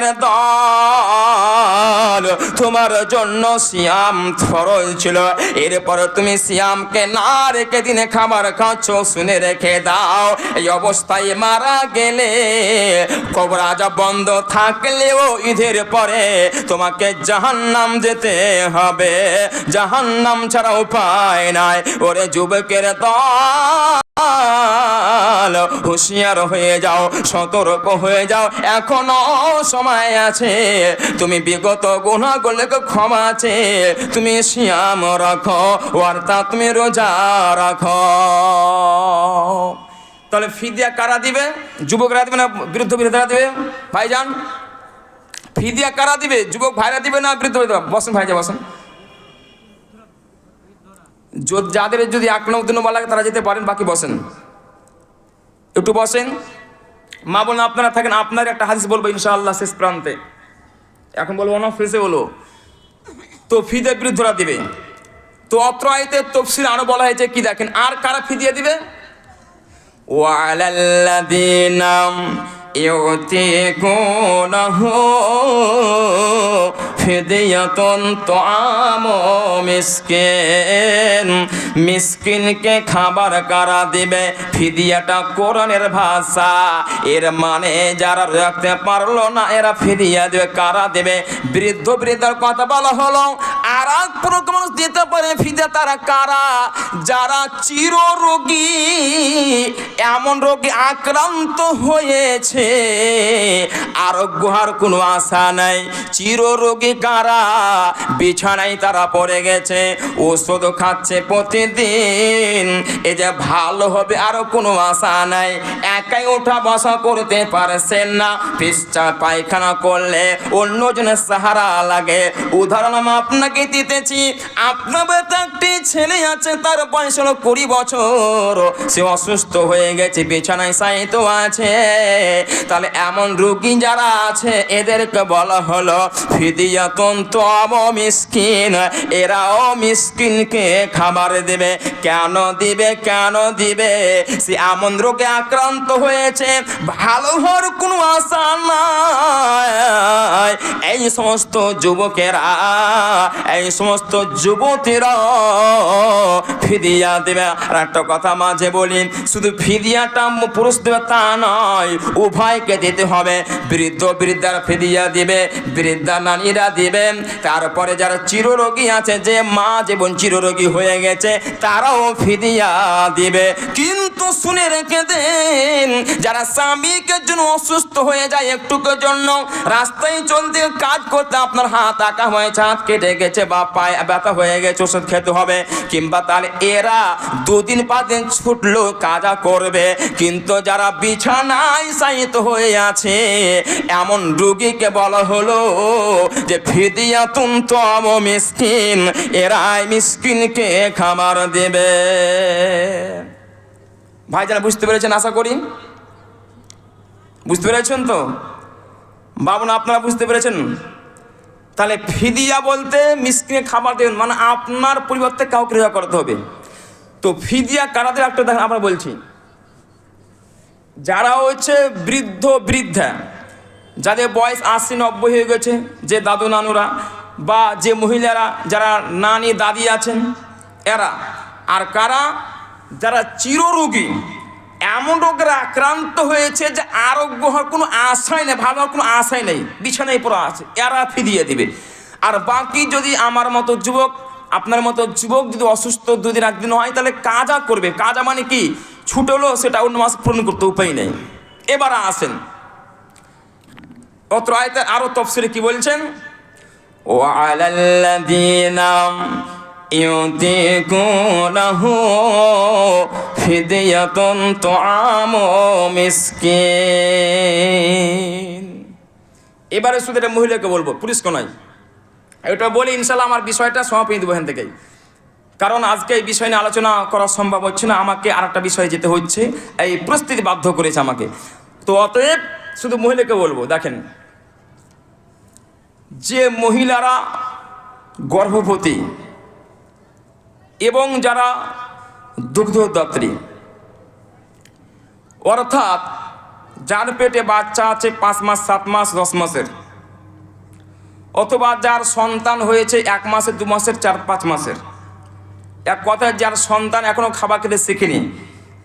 যুবকের দল, তোমার জন্য সিয়াম ফরজ ছিল। এরপর তুমি না রেখে দিনে খাবার খাচ্ছ, শুনে রেখে দাও, এই অবস্থায় মারা গেলে কবর আজা বন্ধ থাকলেও ঈদের পরে তোমাকে জাহান্নাম যেতে হবে। জাহান্নাম ছাড়া উপায় নাই। ওরে যুবকের দল হুঁশিয়ার হয়ে যাও, সতর্ক হয়ে যাও। এখনও সময় আছে। তুমি বিগত গুণাগুলোকে ক্ষমা আছে তুমি শিয়াম রাখো অর্থাৎ তুমি রোজা রাখো। তাহলে ফিদিয়া কারা দিবে? যুবকরা দিবে না বৃদ্ধ বৃদ্ধরা দিবে? ভাইজান, ফিদিয়া কারা দিবে? যুবক ভাইরা দিবে না বৃদ্ধ বসেন ভাইজা বসেন। যাদের যদি এক নং দু নম্বর লাগে, তারা যেতে পারেন, বাকি বসেন। একটু বসেন। মা বলেন আপনারা থাকেন আপনার একটা হাদিস বলব ইনশাআল্লাহ শেষ প্রান্তে। এখন বলব না ফেসে বলো। তো ফিদের বিরুদ্ধরা দিবে। তো অত্র আয়তে তফসিল আরও বলা হয়েছে, কি দেখেন, আর কারা ফি দিয়ে দিবে? ওয়ালাল্লাদিনাম الذين يؤتيكونه فدية طعام মিসকিন মিসকিনকে খাবার কারা দিবে ফিদিয়াটা কোরআনের ভাষা এর মানে যারা রাখতে পারলো না এরা ফিদিয়া দেবে কারা দেবে বৃদ্ধ বৃদ্ধার কথা বলা হলো আর এক প্রকার মানুষ দিতে পারে ফিদা তারা কারা যারা চিররোগী এমন রোগে আক্রান্ত হয়েছে আরোগ্য হওয়ার কোনো আশা নাই। চিররোগী কারা? বিছানায় তারা পড়ে গেছে ওষুধ খাচ্ছে প্রতিদিন। এই যে ভালো হবে আরও কোনো আশা নাই। একাই ওঠা বসা করতে পারছেন না। পিসা পায়খানা করলে অন্যজনের সাহারা লাগে। উদাহরণ আমি আপনাকে দিতেছি, আপনার একটি ছেলে আছে, তার বয়স হলো কুড়ি বছর। সে অসুস্থ হয়ে গেছে, বিছানায় সাইত আছে। তাহলে এমন রুগী যারা আছে, এদেরকে বলা হলো ফিদিয়াতন মিসকিন এরাও মিসকিনকে খাবার দেবে। কেন দিবে কেন দিবে? সে এমন রোগে আক্রান্ত হয়েছে, ভালো হওয়ার কোনো আশা নাই। এই সমস্ত যুবকেরা, এই সমস্ত যুবতীরা ফিদিয়া দেবে। আর একটা কথা মাঝে বলি, শুধু ফিদিয়াটা পুরুষ দেবে তা নয় উভয়কে দিতে হবে। বৃদ্ধ বৃদ্ধার ফিদিয়া দিবে, বৃদ্ধা নারীরা দিবে। তারপরে যারা চিররোগী আছে, যে মা যেমন চিররোগী হয়ে গেছে, তারাও ফিদিয়া দিবে। কিন্তু শুনে রেখে দেন, যারা স্বামীকে জন্য অসুস্থ হয়ে যায় একটুকের জন্য, রাস্তায় চলতে কাজ করতে আপনার হাত আঁকা হয়েছে, হাত কেটে গেছে, বা পায়ে ব্যথা হয়ে গেছে, ওষুধ খেতে হবে। কিংবা তাহলে এরা দুদিন পাঁচ দিন ছুটলো, কাজা করবে। কিন্তু যারা বিছানায় সাইত হয়ে আছে। এমন রুগীকে বলা হলো যে, ফিদিয়া তুম মিসকিন, এরাই মিসকিনকে খাবার দেবে। ভাই যারা বুঝতে পেরেছেন আশা করি? বুঝতে পেরেছেন তো? বাবুন আপনারা বুঝতে পেরেছেন? তাহলে ফিদিয়া বলতে মিসকিনে খাবার দেবেন মানে আপনার পরিবর্তে কাউকে রেজা করতে হবে। তো ফিদিয়া কারা দেবে একটা দেখেন আমরা বলছি। যারা হচ্ছে বৃদ্ধ বৃদ্ধা, যাদের বয়স আশি নব্বই হয়ে গেছে, যে দাদু নানুরা বা যে মহিলারা যারা নানি দাদি আছেন, এরা আর কারা? যারা চিররোগী, এমন রোগের আক্রান্ত হয়েছে যে আরোগ্য হওয়ার কোনো আশাই নেই, ভালো কোনো আশাই নেই, বিছানায় পড়া আছে, এরা ফিরিয়ে দিবে। আর বাকি যদি আমার মতো যুবক আপনার মতো যুবক যদি অসুস্থ দুদিন একদিন হয়, তাহলে কাজা করবে। কাজা মানে কি? ছুটলো সেটা অন্য মাস পূরণ করতে উপায় নেই। এবার আসেন। অত্র আয়তে আরও তফসিলে কি বলছেন? ও এবারে শুধু এটা মহিলাকে বলব পুলিশকে নয়। এটা বলি ইনশাল্লাহ আমার বিষয়টা সমাপনী দেবো এখান থেকেই। কারণ আজকে এই বিষয় নিয়ে আলোচনা করা সম্ভব হচ্ছে না, আমাকে আর একটা বিষয়ে যেতে হচ্ছে, এই প্রস্তুতি বাধ্য করেছে আমাকে। তো অতএব শুধু মহিলাকে বলব, দেখেন, যে মহিলারা গর্ভবতী এবং যারা দুগ্ধদাত্রী অর্থাৎ যার পেটে বাচ্চা আছে পাঁচ মাস, সাত মাস, দশ মাসের অথবা যার সন্তান হয়েছে এক মাসের, দু মাসের, চার, পাঁচ মাসের। এক কথায় যার সন্তান এখনও খাবার খেতে শেখেনি,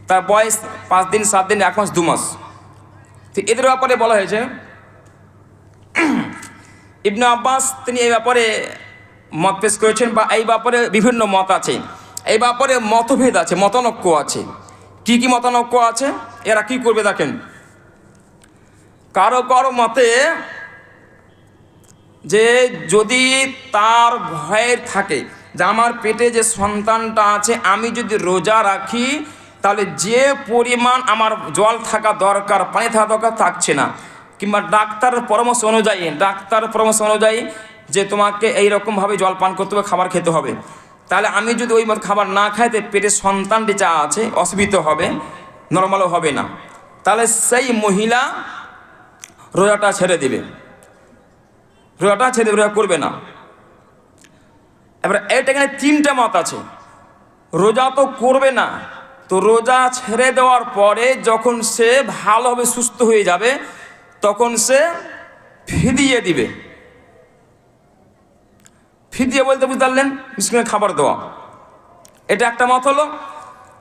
তার বয়স পাঁচ দিন, সাত দিন, এক মাস, দু মাস। তো এদের ব্যাপারে বলা হয়েছে, ইবনু আব্বাস তিনি এই ব্যাপারে মত পেশ করেছেন বা এই ব্যাপারে বিভিন্ন মত আছে। এই ব্যাপারে মতভেদ আছে, মতানৈক্য আছে। কি কি মতানৈক্য আছে? এরা কি করবে দেখেন। কারও কারও মতে যে যদি তার ভয়ের থাকে যে আমার পেটে যে সন্তানটা আছে, আমি যদি রোজা রাখি, তাহলে যে পরিমাণ আমার জল থাকা দরকার, পানি থাকা দরকার থাকছে না। কিংবা ডাক্তারের পরামর্শ অনুযায়ী, ডাক্তারের পরামর্শ অনুযায়ী যে তোমাকে এই রকমভাবে জল পান করতে হবে, খাবার খেতে হবে। তাহলে আমি যদি ওই মতো খাবার না খাইতে পেটে সন্তানটি যা আছে, অসুবিধা হবে নর্মালও হবে না। তাহলে সেই মহিলা রোজাটা ছেড়ে দিবে। রোজাটা ছেড়ে রোজা করবে না। এবার এটা এখানে তিনটা মত আছে। রোজা তো করবে না। তো রোজা ছেড়ে দেওয়ার পরে যখন সে ভালোভাবে সুস্থ হয়ে যাবে, তখন সে ফিদিয়ে দিবে। ফিদিয়ে বলতে বুঝতে পারলেন খাবার দেওয়া। এটা একটা মত হলো।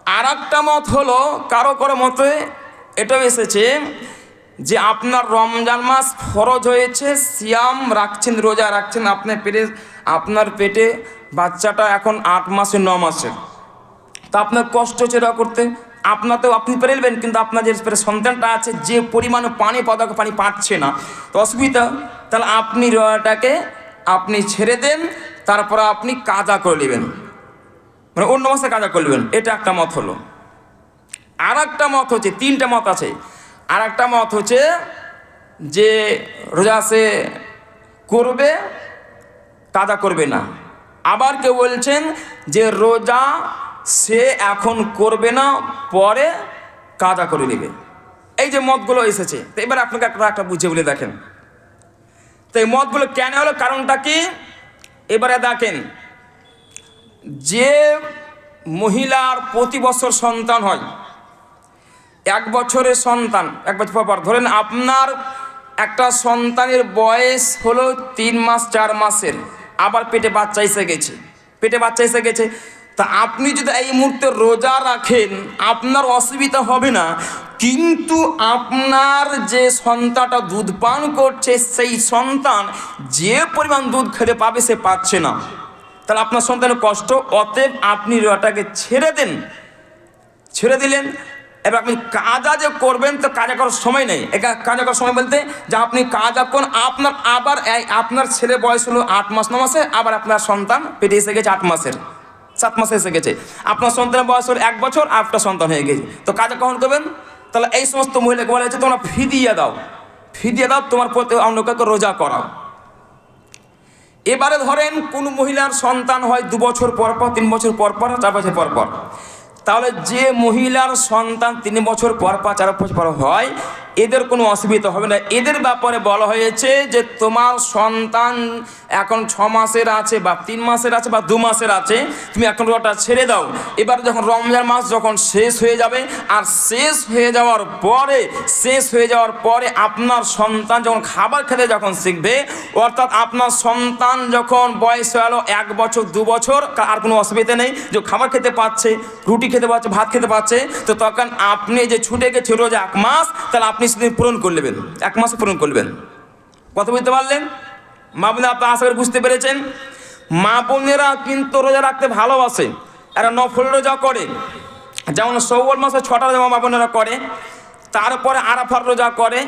আর একটা মত হলো, কারও কারও মতে এটাও এসেছে যে আপনার রমজান মাস ফরজ হয়েছে, সিয়াম রাখছেন, রোজা রাখছেন আপনার পেটে আপনার পেটে বাচ্চাটা এখন আট মাসে, ন মাসে। তা আপনার কষ্ট হচ্ছে করতে। আপনার তো আপনি পেরেলবেন কিন্তু আপনার যে সন্তানটা আছে, যে পরিমাণে পানি, পদার্থ পানি পাচ্ছে না, তো অসুবিধা। তাহলে আপনি রোজাটাকে আপনি ছেড়ে দেন, তারপর আপনি কাজা করে নেবেন। মানে অন্য মাসে কাজা করবেন এটা একটা মত হলো। আর একটা মত হচ্ছে, তিনটা মত আছে। আর একটা মত হচ্ছে যে রোজা সে করবে, কাজা করবে না। আবার কেউ বলছেন যে রোজা সে এখন করবে না, পরে কাজা করে নেবে। এই যে মতগুলো এসেছে, তো এবার আপনাকে একটা একটা বুঝে বলে দেখেন। তো এই মতগুলো কেন হলো, কারণটা কি? এবারে দেখেন, যে মহিলার প্রতি বছর সন্তান হয় এক বছরের সন্তান, এক বছর পর ধরেন আপনার একটা সন্তানের বয়স হলো তিন মাস, চার মাসের। আবার পেটে বাচ্চা এসে গেছে। পেটে বাচ্চা এসে গেছে। তা আপনি যদি এই মুহূর্তে রোজা রাখেন, আপনার অসুবিধা হবে না। কিন্তু আপনার যে সন্তানটা দুধ পান করছে, সেই সন্তান যে পরিমাণ দুধ খেতে পাবে, সে পাচ্ছে না। তাহলে আপনার সন্তানের কষ্ট, অতএব আপনি রোজাটাকে ছেড়ে দেন। ছেড়ে দিলেন। এবার আপনি কাজা যে করবেন, তো কাজা করার সময় নেই। এটা কাজা করার সময় বলতে, যে আপনি কাজা করুন, আপনার আবার আপনার ছেলে বয়স হলো আট মাস, ন মাসে, আবার আপনার সন্তান পেটে এসে গেছে আট মাসের, সাত মাসে এসে গেছে। আপনার সন্তানের বয়স হলো এক বছর আপনার সন্তান হয়ে গেছে। তো কাজা কখন করবেন? তাহলে এই সমস্ত মহিলাকে বলা হয়েছে, তোমরা ফিদিয়ে দাও। ফিদিয়ে দাও, তোমার প্রতি অন্য কাউকে রোজা করাও। এবারে ধরেন, কোনো মহিলার সন্তান হয় দু বছর পর পর, তিন বছর পর পর, চার বছর পর পর। তাহলে যে মহিলার সন্তান তিন বছর পর পর চার বছর পর হয়, এদের কোনো অসুবিধা হবে না। এদের ব্যাপারে বলা হয়েছে যে তোমার সন্তান এখন ছ মাসের আছে বা তিন মাসের আছে বা দু মাসের আছে, তুমি এখন ওটা ছেড়ে দাও। এবার যখন রমজান মাস যখন শেষ হয়ে যাবে, আর শেষ হয়ে যাওয়ার পরে, শেষ হয়ে যাওয়ার পরে আপনার সন্তান যখন খাবার খেতে যখন শিখবে, অর্থাৎ আপনার সন্তান যখন বয়স হয়ে এক বছর, দু বছর আর কোনো অসুবিধা নেই। যে খাবার খেতে পাচ্ছে রুটি খেতে পাচ্ছে ভাত খেতে পাচ্ছে তো তখন আপনি যে ছুটে গেছে রোজ এক মাস, তাহলে আপনি সেদিন পূরণ করে নেবেন, এক মাসে পূরণ করবেন। কথা বুঝতে পারলেন? মা বোনেরা আপনার আশা করে বুঝতে পেরেছেন। মা বোনেরা কিন্তু রোজা রাখতে ভালোবাসে, এরা নফল রোজা করে। যেমন সৌবল মাসে ছটা রোজা মা বোনেরা করে, তারপরে আরাফার রোজা করে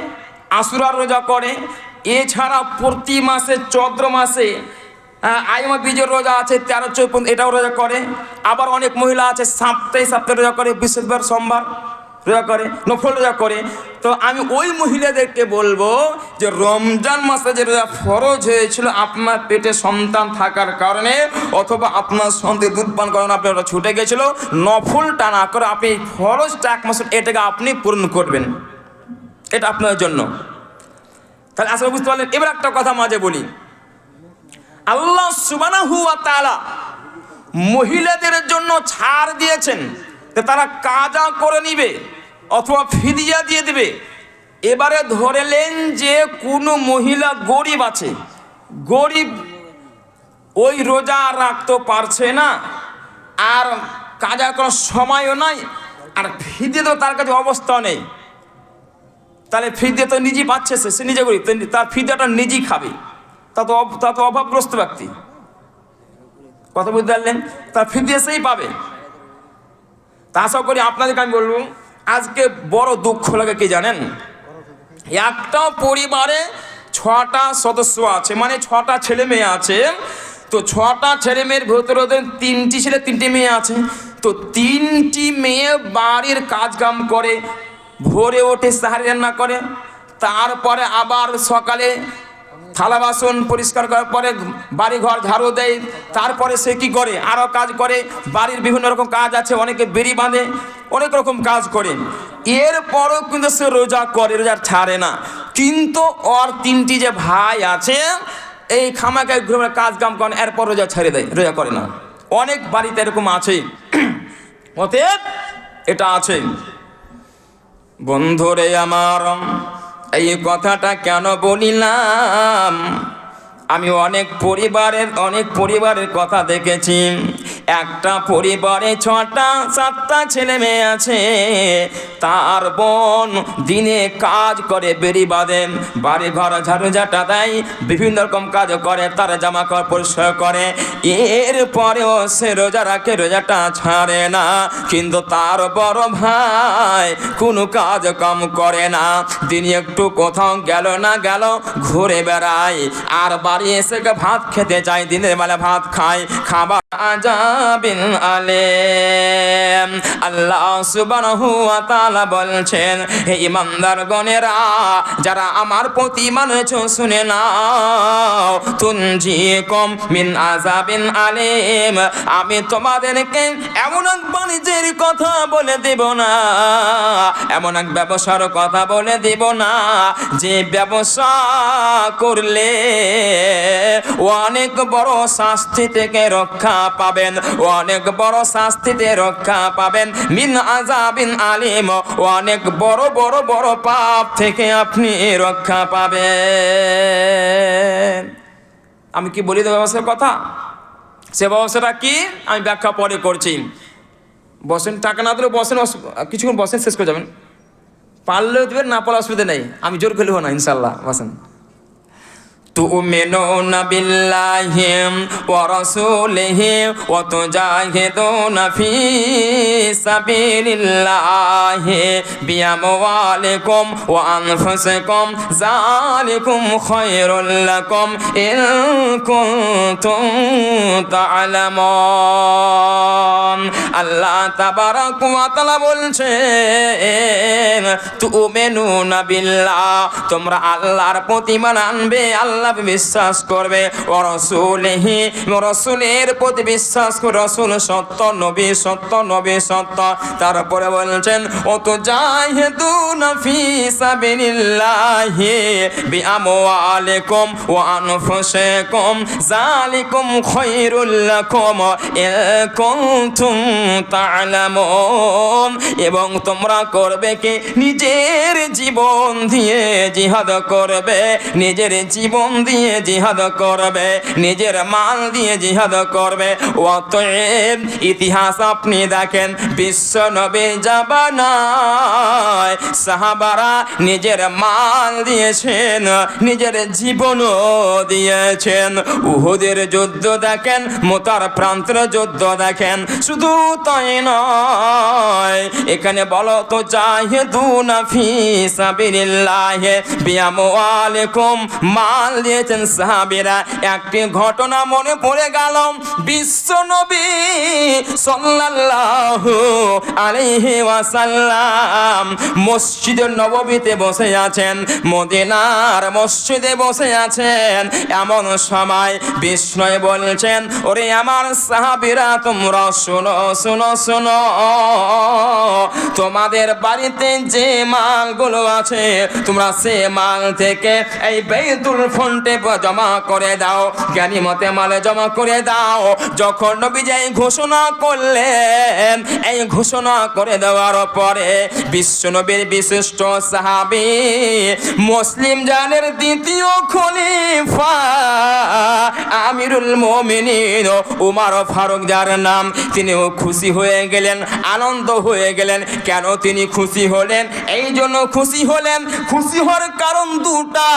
আশুরার রোজা করে, এছাড়া প্রতি মাসে চন্দ্র মাসে আইমা বীজের রোজা আছে, তেরো চৌপন এটাও রোজা করে। আবার অনেক মহিলা আছে, সপ্তাহে সপ্তাহে রোজা করে, বৃহস্পতিবার, সোমবার রোজা করে, নফল রোজা করে। তো আমি ওই মহিলাদেরকে বলব যে, রমজান মাসে যে রোজা ফরজ হয়েছিল, আপনার পেটে সন্তান থাকার কারণে, অথবা আপনার সন্তান দুধ পান কারণে আপনি ওটা ছুটে গেছিল, নফলটা না করে আপনি ফরজটা এক মাসের এটাকে আপনি পূরণ করবেন। এটা আপনার জন্য। তাহলে আসলে বুঝতে পারলেন? এবার একটা কথা মাঝে বলি। আল্লাহ সুবানাহু মহিলাদের জন্য ছাড় দিয়েছেন তারা কাজা করে নিবে অথবা ফিদিয়া দিয়ে দিবে। এবারে ধরেলেন যে কোনো মহিলা গরিব আছে, গরিব ওই রোজা রাখতে পারছে না, আর কাজা করার সময়ও নাই, আর ফিদে তো তার কাছে অবস্থা নেই। তাহলে ফিদে তো নিজেই পাচ্ছে সে নিজে গরিব তার ফিদেটা নিজেই খাবে। তা তো তা তো অভাবগ্রস্ত ব্যক্তি। কথা বুঝতে পারলেন? তার সেই পাবে। তা আশা করি আপনাদেরকে আমি বলব, আজকে বড় দুঃখ লাগে কি জানেন? একটা পরিবারে ছটা সদস্য আছে মানে ছটা ছেলে মেয়ে আছে। তো ছটা ছেলে মেয়ের ভেতরে তিনটি ছেলে, তিনটি মেয়ে আছে। তো তিনটি মেয়ে বাড়ির কাজকাম করে, ভোরে ওঠে সাহারি রান্না করে, তারপরে আবার সকালে থালা বাসন পরিষ্কার করার পরে বাড়ি ঘর ঝাড়ু দেয়। তারপরে সে কি করে? আরও কাজ করে। বাড়ির বিভিন্ন রকম কাজ আছে, অনেকে বেরি বাঁধে, অনেক রকম কাজ করে। এরপরও কিন্তু সে রোজা করে, রোজা ছাড়ে না। কিন্তু ওর তিনটি যে ভাই আছে, এই খামাকায় ঘুরে কাজ কাম করেন, এরপর রোজা ছেড়ে দেয়, রোজা করে না। অনেক বাড়িতে এরকম আছে। অতএব এটা আছে। বন্ধুরে আমার এই কথাটা কেন বলিলাম? আমি অনেক পরিবারের অনেক পরিবারের কথা দেখেছি। একটা পরিবারে ছটা, সাতটা ছেলে মেয়ে আছে। তার বোন দিনে কাজ করে, বেরি বাঁধে। বাড়ি ঘর ঝাড়ু ঝাঁটা দেয়, বিভিন্ন রকম কাজ করে, তার জামা কাপড় পরিষ্কার করে। এরপরেও সে রোজা রাখে, রোজাটা ছাড়ে না। কিন্তু তার বড় ভাই কোনো কাজ কাম করে না। দিনে একটু কোথাও গেল না গেল, ঘুরে বেড়ায়। আর বাড়ি এসে ভাত খেতে চায় দিনের বেলা ভাত খায় খাবার আজাবিন আলেম। আল্লাহ সুবহানাহু ওয়া তাআলা বলছেন, হে ইমানদার গণেরা যারা আমার প্রতি মানুষ শুনে নাও। তুনজিকুম মিন আযাবিন আলিম। আমি তোমাদেরকে এমন এক বাণিজ্যের কথা বলে দেব না। এমন এক ব্যবসার কথা বলে দেব না। যে ব্যবসা করলে অনেক বড় শাস্তি থেকে রক্ষা পাবেন, অনেক বড় শাস্তিতে রক্ষা পাবেন। মিন আজাবিন আলিম, অনেক বড় বড় বড় পাপ থেকে আপনি রক্ষা পাবেন। আমি কি বলি তো ব্যবসার কথা? সে ব্যবসাটা কি? আমি ব্যাখ্যা পরে করছি। বসেন, টাকা না দিলে বসেন কিছুক্ষণ বসেন, শেষ করে যাবেন। পারলেও দেবেন, না পারলে অসুবিধা নেই। আমি জোর করলেও না, ইনশাল্লাহ, বসেন। تؤمنون بالله ورسوله وتجاهدون في سبيل الله بأموالكم وأنفسكم ذلكم خير لكم إن كنتم تعلمون আল্লাহ তাবারাক ওয়া তাআলা বলছেন তুমিনুনা বিল্লাহ তোমরা আল্লাহর প্রতি ঈমান আনবে আল্লাহ বিশ্বাস করবে। ও রসুলিহি রসুলের প্রতি বিশ্বাস রসুল সত্য, নবী সত্য নবী সত্য। তারপরে বলছেন, ও তো যাই হেতু নফি সাবিলিল্লাহি বিআমওয়ালিকুম ওয়া আনফুসিকুম। যালিকুম খায়রুল লাকুম ইন কুনতুম তা'লামুন এবং তোমরা করবে কি? নিজের জীবন দিয়ে জিহাদ করবে। নিজের জীবন দিয়ে জিহাদ করবে, নিজের মাল দিয়ে জিহাদ করবে। অতএব ইতিহাস আপনি দেখেন, বিশ্ব নবী জাবানায় সাহাবারা নিজের মাল দিয়েছেন, নিজের জীবনও দিয়েছেন। উহুদের যুদ্ধ দেখেন, মোতার প্রান্তর যুদ্ধ দেখেন, শুধু তাই নয়। এখানে বলো তো জাহিদু নাফি সাবিরিল্লাহে বিয়াম বিয়ামওয়ালিকুম মাল দিয়েছেন সাহাবীরা, একটি ঘটনা মনে পড়ে গেল। বিশ্ব নবী সাল্লাল্লাহু আলাইহি ওয়াসাল্লাম নববীতে বসে আছেন, মদিনার মসজিদে বসে আছেন। এমন সময় বিষ্ণয় বলছেন, ওরে আমার সাহাবীরা, তোমরা শোনো শোনো শোনো। তোমাদের বাড়িতে যে মালগুলো আছে, তোমরা সে মাল থেকে এই বেতুল ফন্টে জমা করে দাও। জ্ঞানী মতে মালে জমা করে দাও। যখন নবীজাই ঘোষণা করলেন, এই ঘোষণা করে দেওয়ার পরে বিশ্ব নবীর বিশিষ্ট সাহাবি মুসলিম জানের দ্বিতীয় খলিফা আমিরুল মমিনিন উমার ফারুক যার নাম, তিনিও খুশি হয়ে গেলেন, আনন্দ হয়ে গেলেন। কেন তিনি খুশি হলেন? এই জন্য খুশি হলেন। খুশি হওয়ার কারণ দুটা।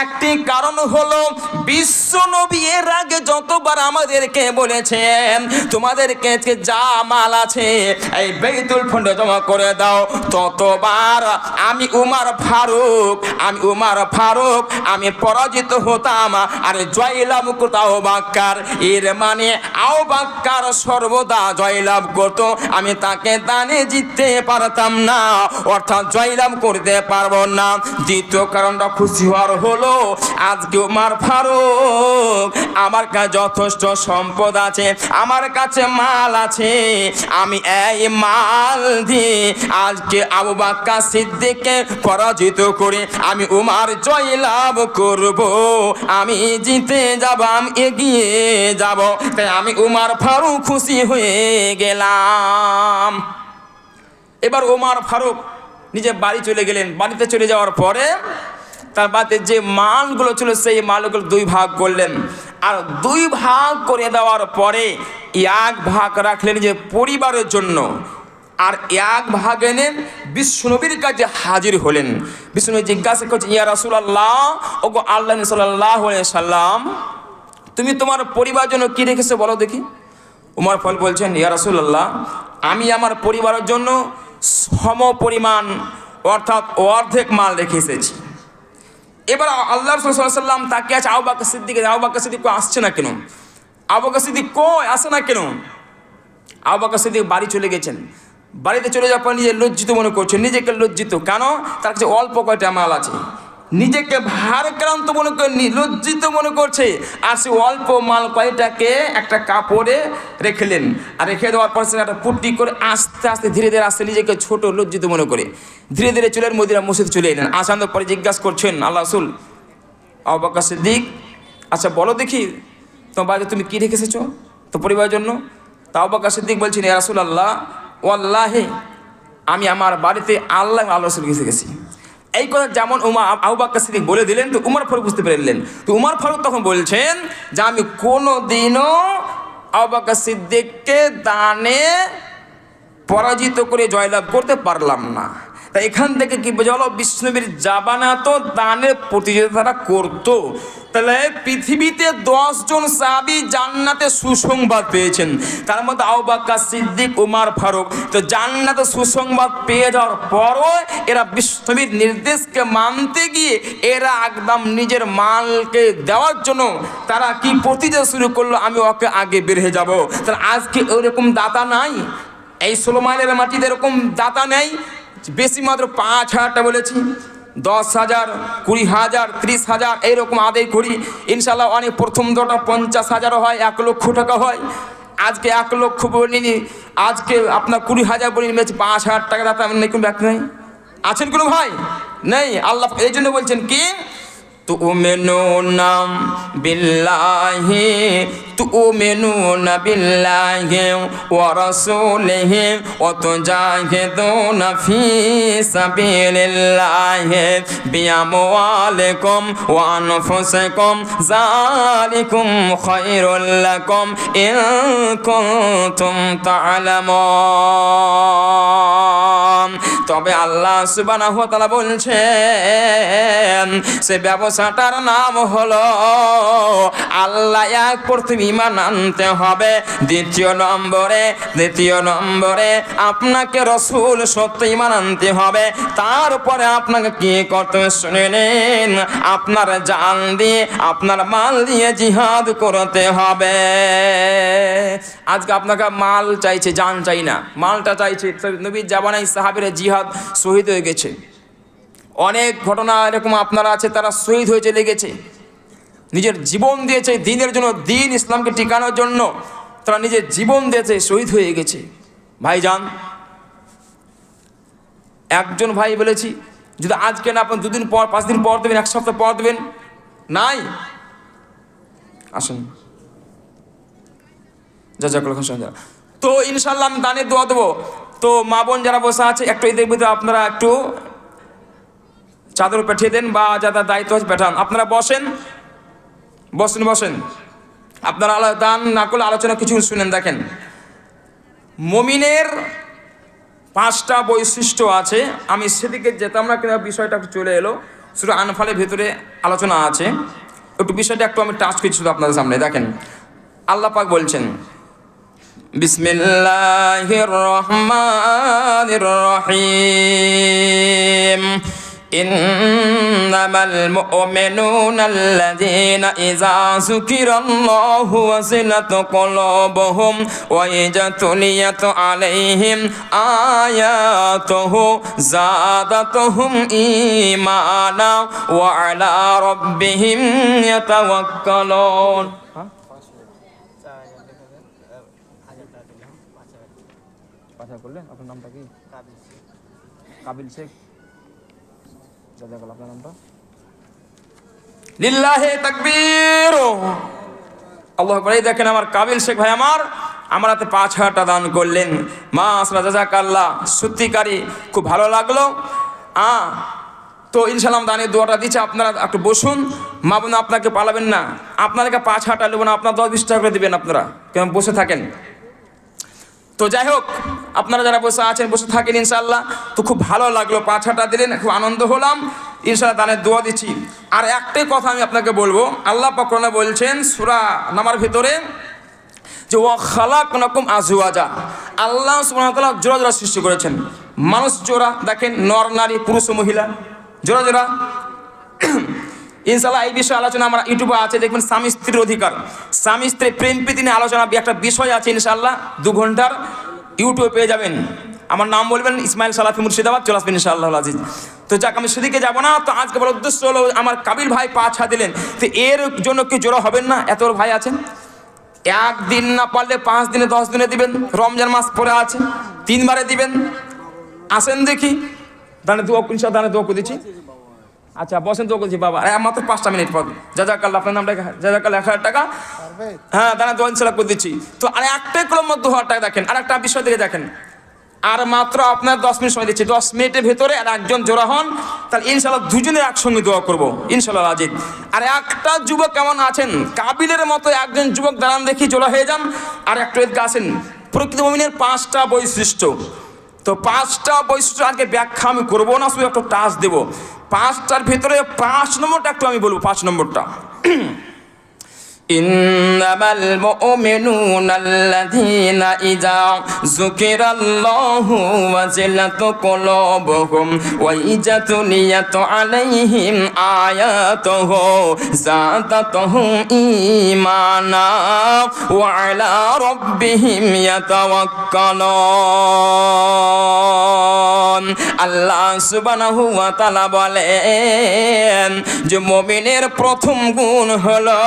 একটি কারণ হলো বিশ্ব নবী এর আগে যতবার আমাদেরকে বলেছেন, তোমাদেরকে যে মাল আছে, এই বেতুল ফন্ডে জমা করে দাও। ততবার আমি উমার ফারুক, আমি উমার ফারুক, আমি পরাজিত হতাম, আর জয়লাভ করতাম বাক্কার। এর মানে আও বাক্কার সর্বদা জয়লাভ করতো। আমি তাকে দানে জিততে পারতাম না, অর্থাৎ জয়লাভ করতে পারব না। দ্বিতীয় কারণটা খুশি হওয়ার হলো আজকে উমার ফারুক, আমার কাছে যথেষ্ট সম্পদ আছে, আমার কাছে মাল আছে, আমি এই মাল দিয়ে আজকে আবু বাক্কা সিদ্দিককে পরাজিত করে আমি উমার জয়লাভ করব, আমি জিতে যাব, আমি এগিয়ে যাব, তাই আমি উমার ফারুক খুশি হয়ে গেলাম। এবার ওমার ফারুক নিজে বাড়ি চলে গেলেন, বাড়িতে চলে যাওয়ার পরে তার বাড়িতে যে মালগুলো ছিল, সেই মালগুলো দুই ভাগ করলেন। আর দুই ভাগ করে দেওয়ার পরে এক ভাগ রাখলেন যে পরিবারের জন্য। আর এক ভাগ এনে বিষ্ণুনবীর কাছে হাজির হলেন। বিষ্ণুনবী জিজ্ঞাসা করছে, ইয়া রাসুলাল্লাহ ও গো আল্লাহ সাল্লাহ সাল্লাম, তুমি তোমার পরিবার জন্য কী রেখেছো বলো দেখি? উমর ফল বলছেন, ইয়া রাসুল্লাহ আমি আমার পরিবারের জন্য সম পরিমাণ অর্থাৎ অর্ধেক মাল রেখে এসেছি। এবার আল্লাহ রসুল্লাম তাকে আছে আউ বাক্কা সিদ্দিক আউ বাক্কা সিদ্দিক আসছে না কেন? আউ বাক্কা সিদ্দিক কই আসে না কেন? আউ বাক্কা সিদ্দিক বাড়ি চলে গেছেন। বাড়িতে চলে যাওয়ার পর নিজে লজ্জিত মনে করছেন নিজেকে লজ্জিত। কেন? তার কাছে অল্প কয়টা মাল আছে। নিজেকে ভারক্রান্ত মনে করে লজ্জিত মনে করছে। আর সে অল্প মাল কয়টাকে একটা কাপড়ে রেখেলেন আর রেখে দেওয়ার পর সে একটা পুট্টি করে আস্তে আস্তে ধীরে ধীরে আস্তে নিজেকে ছোট, লজ্জিত মনে করে। ধীরে ধীরে চলে এলেন মদিনা মসজিদ চলে এলেন। আসানোর পরে জিজ্ঞাসা করছেন, আল্লাহ রসুল আবাকা সিদ্দিক আচ্ছা বলো দেখি, তোমার বাড়িতে তুমি কী রেখে এসেছ? তো পরিবারের জন্য? তা আবাকা সিদ্দিক বলছেন রাসুল আল্লাহ ও আল্লাহে আমি আমার বাড়িতে আল্লাহ আল্লাহ রসুল গেছে গেছি। এই কথা যেমন উমা আবু বাক্কা সিদ্দিক বলে দিলেন, তো উমার ফারুক বুঝতে পারলেন। তো উমার ফারুক তখন বলছেন যে, আমি কোনো দিনও আবু বাক্কা সিদ্দিককে দানে পরাজিত করে জয়লাভ করতে পারলাম না। তা এখান থেকে কি বোঝালো বিষ্ণুবীর জাবানা তো দানের প্রতিযোগিতা তারা করতো। তাহলে পৃথিবীতে দশজন সাবি জান্নাতে সুসংবাদ পেয়েছেন। তার মধ্যে আউবাক্কা সিদ্দিক, উমার ফারুক। তো জান্নাতে সুসংবাদ পেয়ে যাওয়ার পরও এরা বিষ্ণুবীর নির্দেশকে মানতে গিয়ে এরা একদম নিজের মালকে দেওয়ার জন্য তারা কি প্রতিযোগিতা শুরু করল, আমি ওকে আগে বের হয়ে যাব। তাহলে আজকে ওরকম দাতা নাই, এই ষোলো মাইলের মাটিতে এরকম দাতা নেই। বেশি মাত্র পাঁচ হাজারটা বলেছি। দশ হাজার, কুড়ি হাজার, ত্রিশ হাজার এইরকম আদায় করি। ইনশাল্লাহ অনেক প্রথম দটা পঞ্চাশ হাজারও হয়, এক লক্ষ টাকা হয়। আজকে এক লক্ষ বলিনি, আজকে আপনার কুড়ি হাজার বলিনি বেশি পাঁচ হাজার টাকা দাতা নেই কোনো ব্যক্তি নেই। আছেন কোনো ভাই? নেই? আল্লাহ এই জন্য বলছেন কি? تؤمنون بالله تؤمنون بالله ورسوله وتجاهدون في سبيل الله بأموالكم وأنفسكم ذلكم خير لكم إن كنتم تعلمون তবে আল্লাহ সুবহানাহু ওয়া তাআলা বলছেন, সে ব্যবসাটার নাম হলো আল্লাহ এক প্রথম ইমান আনতে হবে। দ্বিতীয় নম্বরে দ্বিতীয় নম্বরে আপনাকে রসুল সত্য ইমান আনতে হবে। তারপরে আপনাকে কি করতে শুনে নিন। আপনার জান দিয়ে, আপনার মাল দিয়ে জিহাদ করতে হবে। আজকে আপনাকে মাল চাইছে, জান চাই না। মালটা চাইছে নবীর জাবানাই সাহাবের জিহাদ শহীদ হয়ে গেছে। অনেক ঘটনা এরকম আপনারা আছে, তারা শহীদ হয়ে চলে গেছে। নিজের জীবন দিয়েছে, দিনের জন্য দিন ইসলামকে টিকানোর জন্য তারা নিজের জীবন দিয়েছে, শহীদ হয়ে গেছে। ভাইজান, একজন ভাই বলেছি, যদি আজকে না আপনি দুদিন পর, পাঁচ দিন পর দেবেন, এক সপ্তাহ পর দেবেন, নাই। আসুন। যা হোসেন তো ইনশাল্লাহ আমি দানের দোয়া দেবো। তো মা বোন যারা বসে আছে, একটু এদের ভিতরে আপনারা একটু চাদর পাঠিয়ে দেন বা যাদের দায়িত্ব আছে পাঠান। আপনারা বসেন। বসেন বসেন। আপনারা দান না করলে আলোচনা কিছু শুনেন, দেখেন। মমিনের পাঁচটা বৈশিষ্ট্য আছে। আমি সেদিকে যেতাম না কিন্তু বিষয়টা চলে এলো। শুধু আনফালের ভেতরে আলোচনা আছে। একটু বিষয়টা একটু আমি টাচ করছি শুধু আপনাদের সামনে, দেখেন। আল্লাহ পাক বলছেন بسم الله الرحمن الرحيم إنما المؤمنون الذين إذا ذكر الله وصلت قلوبهم وإذا تليت عليهم آياته زادتهم إيمانا وعلى ربهم يتوكلون পাশা করলেন আপনার নামটা কি? কাবিল শেখ। জাজাকাল আপনার নামটা। লিল্লাহে তাকবীর। আল্লাহ দেখেন আমার কাবিল শেখ ভাই আমার আমার হাতে পাঁচ হাজার টাকা দান করলেন। মা আসলা জাজাকাল্লাহ সত্যিকারী খুব ভালো লাগল। আ তো ইনশাল্লাহ দানের দোয়াটা দিচ্ছে আপনারা একটু বসুন। মা বোন আপনাকে পালাবেন না। আপনাদেরকে পাঁচ হাজার টাকা নেব না আপনার দশ বিশ টাকা করে দেবেন আপনারা। কেমন বসে থাকেন? তো যাই হোক, আপনারা যারা বসে আছেন, বসে থাকেন ইনশাল্লাহ তো খুব ভালো লাগল পাঁচ হাটা দিলেন, খুব আনন্দ হলাম। ইনশাল্লাহ দানের দোয়া দিচ্ছি। আর একটাই কথা আমি আপনাকে বলব, আল্লাহ পাকরণে বলছেন, সুরা নামার ভিতরে, যে ও খালাক রকম আজুয়াজা আল্লাহ সুবহানাহু জোড়া জোড়া সৃষ্টি করেছেন। মানুষ জোড়া, দেখেন নর, নারী, পুরুষ মহিলা, জোড়া জোড়া। ইনশাল্লাহ এই বিষয়ে আলোচনা আমার ইউটিউবে আছে, দেখবেন স্বামী স্ত্রীর অধিকার। স্বামী স্ত্রী প্রেম প্রীতি নিয়ে আলোচনা একটা বিষয় আছে ইনশাল্লাহ দু ঘণ্টার ইউটিউবে পেয়ে যাবেন। আমার নাম বলবেন ইসমাইল সালাফি মুর্শিদাবাদ, চলে আসবেন ইনশাআল্লাহ আজিজ তো যাক, আমি সেদিকে যাব না, তো আজকে বড় উদ্দেশ্য হলো আমার কাবিল ভাই পা ছা দিলেন। তো এর জন্য কি জোড়া হবেন না? এত ভাই আছেন। একদিন না পারলে পাঁচ দিনে, দশ দিনে দিবেন। রমজান মাস পরে আছে, তিনবারে দিবেন। আসেন দেখি। দানে দোয়া ইনশাল্লাহ দানে করে দিচ্ছি। আচ্ছা বসেন তো বলছি বাবা। আরে মাত্র পাঁচটা মিনিট পর। জাজাকাল্লা আপনার নামটা জাজাকাল এক হাজার টাকা। হ্যাঁ দাঁড়া দোয়ান সেলা করে দিচ্ছি। তো আর একটাই কলম মধ্যে হাজার টাকা দেখেন। আর একটা বিষয় দিকে দেখেন। আর মাত্র আপনার দশ মিনিট সময় দিচ্ছি। দশ মিনিটের ভেতরে আর একজন জোড়া হন তাহলে ইনশাল্লাহ দুজনে একসঙ্গে দোয়া করব। ইনশাল্লাহ আজিদ আর একটা যুবক কেমন আছেন? কাবিলের মতো একজন যুবক দাঁড়ান দেখি জোড়া হয়ে যান। আর একটু এদিকে আসেন। প্রকৃত মমিনের পাঁচটা বৈশিষ্ট্য। তো পাঁচটা বৈশিষ্ট্য আগে ব্যাখ্যা আমি করব না, শুধু একটা টাচ দেবো। পাঁচটার ভিতরে পাঁচ নম্বরটা একটু আমি বলব, পাঁচ নম্বরটা। إنما المؤمنون الذين إذا ذكر الله وزلت قلوبهم وإذا تليت عليهم آياته زادتهم إيمانا وعلى ربهم يتوكلون আল্লাহ সুবহানাহু ওয়া তাআলা বলেন যে মুমিনের প্রথম গুণ হলো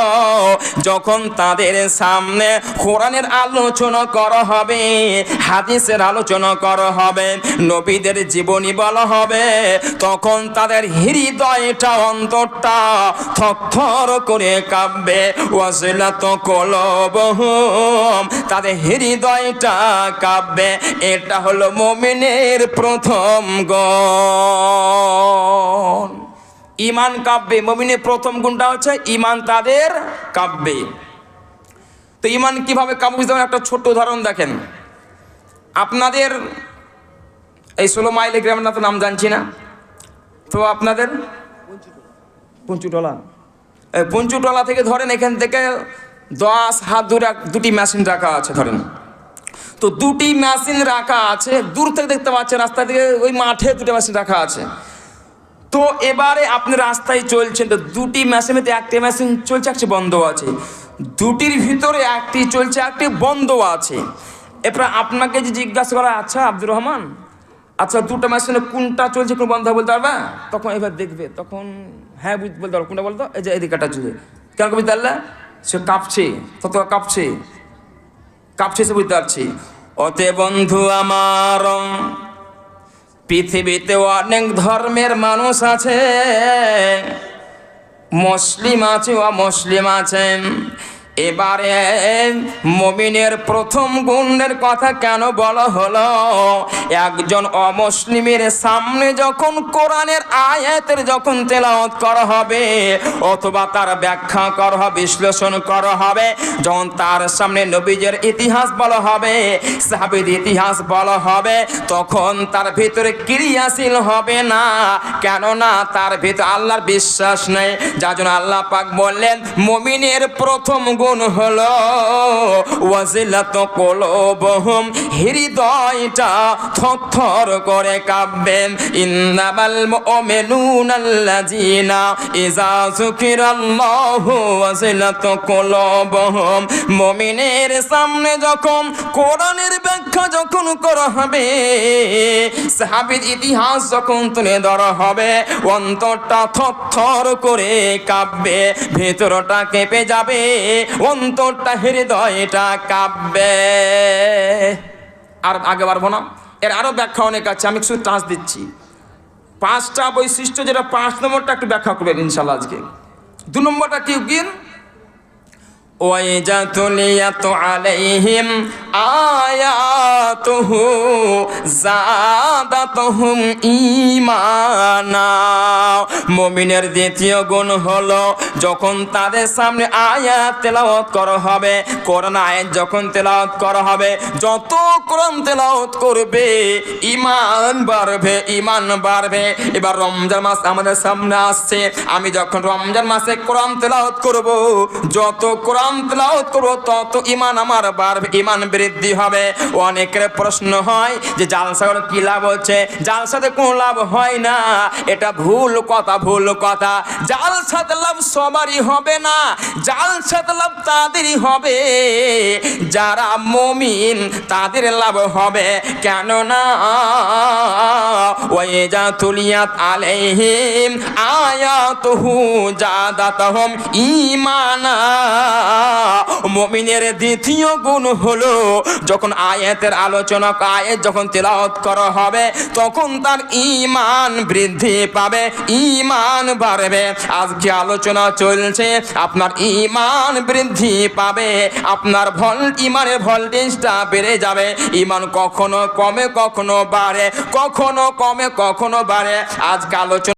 যখন তাদের সামনে কোরআনের আলোচনা করা হবে, হাদিসের আলোচনা করা হবে, নবীদের জীবনী বলা হবে, তখন তাদের হৃদয়টা, অন্তরটা থরথর করে কাঁপবে। ওয়াসিলাত কলবহুম, তাদের হৃদয়টা কাঁপবে। এটা হলো মমিনের প্রথম গণ। ইমান কাব্যে মমিনের প্রথম গুণটা হচ্ছে ইমান তাদের কাব্যে। তো ইমান কীভাবে কাব্য? বুঝতে একটা ছোট্ট উদাহরণ দেখেন। আপনাদের এই ষোলো মাইল গ্রামের না তো নাম জানছি না। তো আপনাদের? পঞ্চুটলা। পঞ্চুটলা থেকে ধরেন এখান থেকে দশ হাত দূরে দুটি মেশিন রাখা আছে ধরেন। তো দুটি মেশিন রাখা আছে দূর থেকে দেখতে পাচ্ছেন রাস্তা থেকে ওই মাঠে দুটো মেশিন রাখা আছে। তো এবারে আপনি রাস্তায় চলছেন, তো দুটি মেশিনেতে একটি মেশিন চলছে, একটি বন্ধ আছে। দুটির ভিতরে একটি চলছে, একটি বন্ধ আছে। এরপর আপনাকে যে জিজ্ঞাসা করা আচ্ছা আব্দুর রহমান আচ্ছা দুটো মেশিনে কোনটা চলছে, কোন বন্ধ বলতে পারবে? তখন এবার দেখবে, তখন হ্যাঁ বুঝতে বলতে পারব। কোনটা বলতো? এই যে এদিকে এদিকটা চলে। কেন বুঝতে পারলে সে কাঁপছে, তত কাঁপছে। কাঁপছে সে বুঝতে পারছি। অতে বন্ধু আমার পৃথিবীতে অনেক ধর্মের মানুষ আছে। মুসলিম আছে অমুসলিম মুসলিম আছেন এবারে মমিনের প্রথম গুণের কথা কেন বলা হলো? একজন অমুসলিমের সামনে যখন কোরআনের আয়াতের যখন তেলাওয়াত করা হবে, অথবা তার ব্যাখ্যা করা হবে, বিশ্লেষণ করা হবে, যখন তার সামনে নবীজের ইতিহাস বলা হবে সাহাবির ইতিহাস বলা হবে, তখন তার ভিতরে ক্রিয়াশীল হবে না। কেননা তার ভিতরে আল্লাহর বিশ্বাস নেই। যার জন্য আল্লাহ পাক বললেন, মমিনের প্রথম গুণ হলো, ওয়াজিলাত কলবহুম, হৃদয়টা থরথর করে কাঁপবেন। ইন্নামাল মুমিনুনাল্লাযিনা ইযা যুকিরাল্লাহু ওয়াজিলাত কলবহুম। মুমিনের সামনে যখন কোরআনের ব্যাখ্যা যখন করা হবে, সাহাবীর ইতিহাস যখন তুলে ধরা হবে, অন্তরটা থরথর করে কাঁপবে, ভেতরটা কেঁপে যাবে। অন্তরটা হৃদয়টা কাব্যে আর আগে পারব না। এর আরও ব্যাখ্যা অনেক আছে, আমি কিছু টাচ দিচ্ছি। পাঁচটা বৈশিষ্ট্য যেটা পাঁচ নম্বরটা একটু ব্যাখ্যা করবেন ইনশাল্লাহ আজকে। দু নম্বরটা কি ওই জাতুলিয়াত আলাইহিম آياته زادتهم إيمانا মমিনের দ্বিতীয় গুণ হলো যখন তাদের সামনে আয়াত তেলাওয়াত করা হবে কোরআন আয়াত যখন তেলাওয়াত করা হবে যত কোরআন তেলাওয়াত করবে ইমান বাড়বে ইমান বাড়বে এবার রমজান মাস আমাদের সামনে আসছে আমি যখন রমজান মাসে কোরআন তেলাওয়াত করব যত কোরআন তেলাওয়াত করব তত ইমান আমার বাড়বে ইমান বৃদ্ধি হবে। অনেকের প্রশ্ন হয় যে জালসাগুলো কি লাভ হচ্ছে? জালসাতে কোনো লাভ হয় না। এটা ভুল কথা ভুল কথা। জালসাতে লাভ সবারই হবে না। জালসাতে লাভ তাদেরই হবে। যারা মমিন, তাদের লাভ হবে। কেননা যা তুলিয়াত আলাইহিম আয়াতুহু জাদাতহুম ঈমানা। মমিনের দ্বিতীয় গুণ হলো যখন আয়াতের আলোচনা আয়াত যখন তেলাওয়াত করা হবে, তখন তার ঈমান বৃদ্ধি পাবে, ঈমান বাড়বে। আজকে আলোচনা চলছে, আপনার ঈমান বৃদ্ধি পাবে, আপনার ভল ইমানের ভোল্টেজটা বেড়ে যাবে। ঈমান কখনো কমে, কখনো বাড়ে, কখনো কমে, কখনো বাড়ে। আজকে আলোচনা